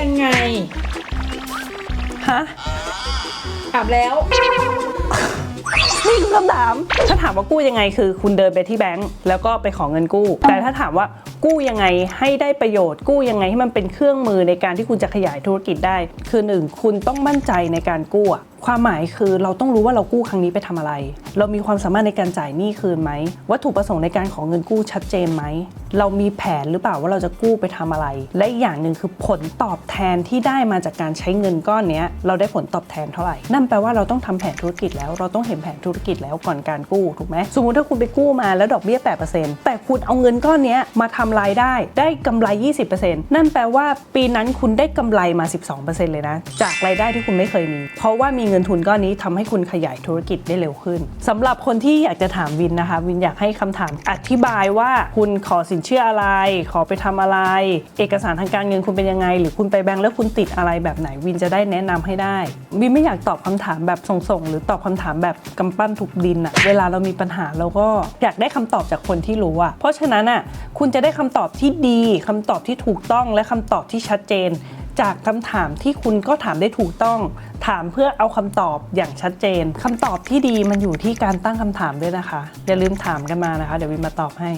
ยังไง ฮะถามแล้ว นี่คือคำถาม ถ้าถามว่ากู้ยังไงคือ คุณเดินไปที่แบงก์แล้วก็ไปขอเงินกู้ แต่ถ้าถามว่ากู้ยังไงให้ได้ประโยชน์ กู้ยังไงให้มันเป็นเครื่องมือในการที่คุณจะขยายธุรกิจได้ คือหนึ่งคุณต้องมั่นใจในการกู้อะ ความหมายคือเราต้องรู้ว่าเรากู้ครั้งนี้ไปทำอะไร เรามีความสามารถในการจ่ายหนี้คืนไหม วัตถุประสงค์ในการขอเงินกู้ชัดเจนไหม เรามีแผนหรือเปล่าว่าเราจะกู้ไปทำอะไร และอีกอย่างหนึ่งคือผลตอบแทนที่ได้มาจากการใช้เงินก้อนนี้เราได้ผลตอบแทนเท่าไหร่ นั่นแปลว่าเราต้องทำแผนธุรกิจแล้ว เราต้องเห็นแผนธุรกิจแล้วก่อนการกู้ถูกไหมสมมุติถ้าคุณไปกู้มาแล้วดอกเบี้ย 8%แต่คุณเอาเงินก้อนนี้มาทำรายได้ได้กำไร 20%นั่นแปลว่าปีนั้นคุณได้กำไรมา 12%เลยนะ จากรายได้ที่คุณไม่เคยมี เพราะว่ามีเงินินทุนก้อนนี้ทำให้คุณขยายธุรกิจได้เร็วขึ้นสำหรับคนที่อยากจะถามวินนะคะ วินอยากให้คำถามอธิบายว่าคุณขอสินเชื่ออะไร ขอไปทำอะไร เอกสารทางการเงินคุณเป็นยังไง หรือคุณไปแบงก์แล้วคุณติดอะไรแบบไหนวินจะได้แนะนำให้ได้ วินไม่อยากตอบคำถามแบบส่งๆหรือตอบคำถามแบบกำปั้นถูกดินอะเวลาเรามีปัญหาเราก็อยากได้คำตอบจากคนที่รู้อะเพราะฉะนั้นอะคุณจะได้คำตอบที่ดีคำตอบที่ถูกต้องและคำตอบที่ชัดเจน จากคำถามที่คุณก็ถามได้ถูกต้อง ถามเพื่อเอาคำตอบอย่างชัดเจนคำตอบที่ดีมันอยู่ที่การตั้งคำถามด้วยนะคะ อย่าลืมถามกันมานะคะ เดี๋ยววินมาตอบให้